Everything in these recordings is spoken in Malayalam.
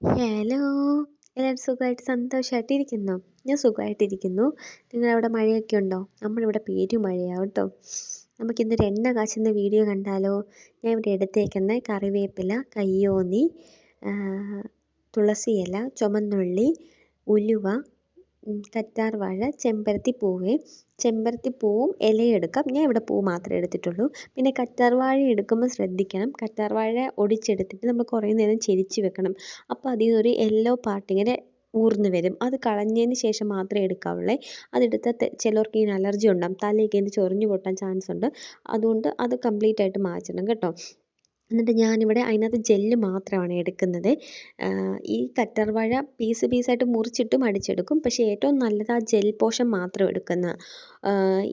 ഹലോ എല്ലാവരും സുഖമായിട്ട് സന്തോഷമായിട്ടിരിക്കുന്നു ഞാൻ സുഖമായിട്ടിരിക്കുന്നു. നിങ്ങളവിടെ മഴയൊക്കെ ഉണ്ടോ? നമ്മളിവിടെ പേരു മഴയാണ് കേട്ടോ നമുക്കിന്നൊരു എണ്ണ കാച്ചുന്ന വീഡിയോ കണ്ടാലോ? ഞാൻ ഇവിടെ എടുത്തേക്കുന്ന കറിവേപ്പില കയ്യോന്നി തുളസിയില ചുമന്നുള്ളി ഉലുവ കറ്റാർ വാഴ ചെമ്പരത്തി പൂവ്. ചെമ്പരത്തി പൂവും ഇലയും എടുക്കാം. ഞാൻ ഇവിടെ പൂ മാത്രമേ എടുത്തിട്ടുള്ളൂ. പിന്നെ കറ്റാർ വാഴ എടുക്കുമ്പോൾ ശ്രദ്ധിക്കണം. കറ്റാർ വാഴ ഒടിച്ചെടുത്തിട്ട് നമ്മൾ കുറേ നേരം ചെരിച്ച് വെക്കണം. അപ്പോൾ അതിൽ നിന്നൊരു യെല്ലോ പാർട്ട് ഇങ്ങനെ ഊർന്ന് വരും. അത് കളഞ്ഞതിന് ശേഷം മാത്രമേ എടുക്കാവുള്ളേ. അതെടുത്താൽ ചിലർക്ക് ഇങ്ങനെ അലർജി ഉണ്ടാകും തലയൊക്കെ ഇങ്ങനെ ചൊറിഞ്ഞു പൊട്ടാൻ ചാൻസ് ഉണ്ട്. അതുകൊണ്ട് അത് കംപ്ലീറ്റ് ആയിട്ട് മാറ്റണം കേട്ടോ. എന്നിട്ട് ഞാനിവിടെ അതിനകത്ത് ജെല്ല് മാത്രമാണ് എടുക്കുന്നത്. ഈ കറ്റർവാഴ പീസ് പീസായിട്ട് മുറിച്ചിട്ടും അടിച്ചെടുക്കും. പക്ഷേ ഏറ്റവും നല്ലത് ആ ജെൽ പോഷൻ മാത്രം എടുക്കുന്ന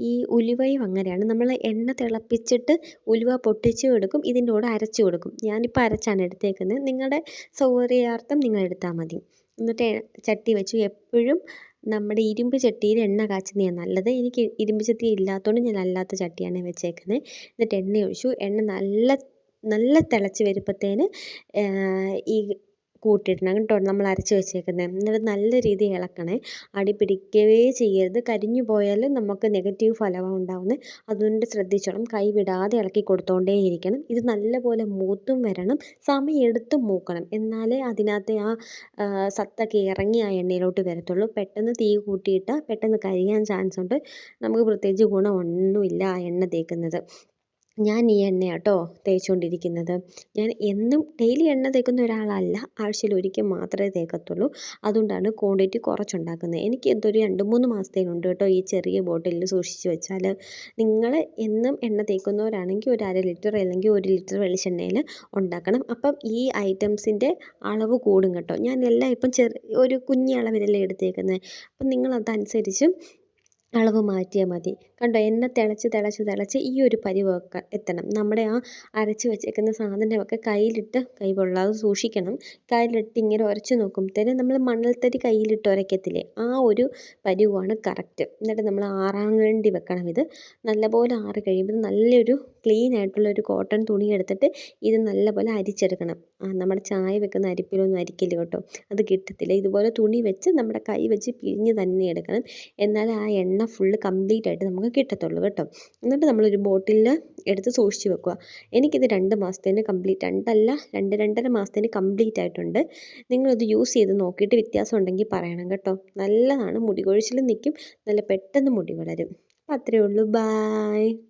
ഈ ഉലുവയും അങ്ങനെയാണ്. നമ്മൾ എണ്ണ തിളപ്പിച്ചിട്ട് ഉലുവ പൊട്ടിച്ചും എടുക്കും. ഇതിന്റെ കൂടെ അരച്ചു കൊടുക്കും ഞാനിപ്പോൾ അരച്ചാണ് എടുത്തേക്കുന്നത്. നിങ്ങളുടെ സൗകര്യാർത്ഥം നിങ്ങൾ എടുത്താൽ മതി. എന്നിട്ട് ചട്ടി വെച്ചു. എപ്പോഴും നമ്മുടെ ഇരുമ്പ് ചട്ടിയിൽ എണ്ണ കാച്ചുന്നതാണ് നല്ലത്. എനിക്ക് ഇരുമ്പ് ചട്ടി ഇല്ലാത്തതുകൊണ്ട് ഞാൻ അല്ലാത്ത ചട്ടിയാണ് വെച്ചേക്കുന്നത്. എന്നിട്ട് എണ്ണ ഒഴിച്ചു. എണ്ണ നല്ല നല്ല തിളച്ച് വരുമ്പത്തേന് ഈ കൂട്ടിയിടണം കേട്ടോ നമ്മൾ അരച്ച് വെച്ചേക്കുന്നത് എന്നിട്ട് നല്ല രീതിയിൽ ഇളക്കണേ. അടി പിടിക്കവേ ചെയ്യരുത്. കരിഞ്ഞു പോയാൽ നമുക്ക് നെഗറ്റീവ് ഫലമാണ് ഉണ്ടാവുന്നത് അതുകൊണ്ട് ശ്രദ്ധിച്ചോണം. കൈ വിടാതെ ഇളക്കി കൊടുത്തോണ്ടേ ഇരിക്കണം. ഇത് നല്ലപോലെ മൂത്തും വരണം. സമയം എടുത്തും മൂക്കണം. എന്നാലേ അതിനകത്തെ ആ സത്തൊക്കെ ഇറങ്ങി ആ എണ്ണയിലോട്ട് വരത്തുള്ളൂ. പെട്ടെന്ന് തീ കൂട്ടിയിട്ടാൽ പെട്ടെന്ന് കരിയാൻ ചാൻസ് ഉണ്ട് നമുക്ക് പ്രത്യേകിച്ച് ഗുണമൊന്നുമില്ല ആ എണ്ണ തേക്കുന്നത്. ഞാൻ ഈ എണ്ണയാണ് കേട്ടോ തേച്ചുകൊണ്ടിരിക്കുന്നത് ഞാൻ എന്നും ഡെയിലി എണ്ണ തേക്കുന്ന ഒരാളല്ല. ആഴ്ചയിൽ ഒരിക്കൽ മാത്രമേ തേക്കത്തുള്ളൂ. അതുകൊണ്ടാണ് ക്വാണ്ടിറ്റി കുറച്ചുണ്ടാക്കുന്നത്. എനിക്ക് എന്തൊരു രണ്ട് മൂന്ന് മാസത്തേനുണ്ട് കേട്ടോ ഈ ചെറിയ ബോട്ടിലിൽ സൂക്ഷിച്ച് വെച്ചാൽ. നിങ്ങൾ എന്നും എണ്ണ തേക്കുന്നവരാണെങ്കിൽ ഒരു അര ലിറ്റർ അല്ലെങ്കിൽ ഒരു ലിറ്റർ വെളിച്ചെണ്ണയിൽ ഉണ്ടാക്കണം. അപ്പം ഈ ഐറ്റംസിന്റെ അളവ് കൂടും കേട്ടോ. ഞാൻ എല്ലാം ഇപ്പം ചെറിയ ഒരു കുഞ്ഞ് അളവിലല്ലേ എടുത്തേക്കുന്നത്. അപ്പം നിങ്ങൾ അതനുസരിച്ച് അളവ് മാറ്റിയാൽ മതി. കണ്ടോ? എണ്ണ തിളച്ച് തിളച്ച് തിളച്ച് ഈ ഒരു പരുവമൊക്കെ എത്തണം. നമ്മുടെ ആ അരച്ച് വെച്ചേക്കുന്ന സാധനമൊക്കെ കയ്യിലിട്ട് കൈ പൊള്ളാതെ സൂക്ഷിക്കണം. കയ്യിലിട്ട് ഇങ്ങനെ ഉരച്ച് നോക്കുമ്പോഴത്തേനും നമ്മൾ മണൽത്തരി കയ്യിലിട്ട് ഉരയ്ക്കത്തില്ലേ ആ ഒരു പരുവമാണ് കറക്റ്റ്. എന്നിട്ട് നമ്മൾ ആറാൻ വേണ്ടി വെക്കണം ഇത്. നല്ലപോലെ ആറി കഴിയുമ്പോൾ നല്ലൊരു ക്ലീൻ ആയിട്ടുള്ള ഒരു കോട്ടൺ തുണി എടുത്തിട്ട് ഇത് നല്ലപോലെ അരിച്ചെടുക്കണം. നമ്മുടെ ചായ വെക്കുന്ന അരിപ്പിലൊന്നും അരിക്കില്ല കേട്ടോ. അത് കിട്ടത്തില്ല. ഇതുപോലെ തുണി വെച്ച് നമ്മുടെ കൈ വെച്ച് പിഴിഞ്ഞ് തന്നെ എടുക്കണം. എന്നാൽ ആ എണ്ണ ഫുള്ള് കംപ്ലീറ്റ് ആയിട്ട് നമുക്ക് കിട്ടത്തുള്ളൂ കേട്ടോ. എന്നിട്ട് നമ്മളൊരു ബോട്ടിലിൽ എടുത്ത് സൂക്ഷിച്ച് വെക്കുക. എനിക്കിത് രണ്ട് മാസത്തേന് കംപ്ലീറ്റ് രണ്ടല്ല രണ്ട് രണ്ടര മാസത്തേന് കംപ്ലീറ്റ് ആയിട്ടുണ്ട്. നിങ്ങളിത് യൂസ് ചെയ്ത് നോക്കിയിട്ട് വ്യത്യാസം ഉണ്ടെങ്കിൽ പറയണം കേട്ടോ. നല്ലതാണ് മുടി കൊഴിച്ചിലും നിൽക്കും നല്ല പെട്ടെന്ന് മുടി വളരും. അത്രയേ ഉള്ളൂ ബായ്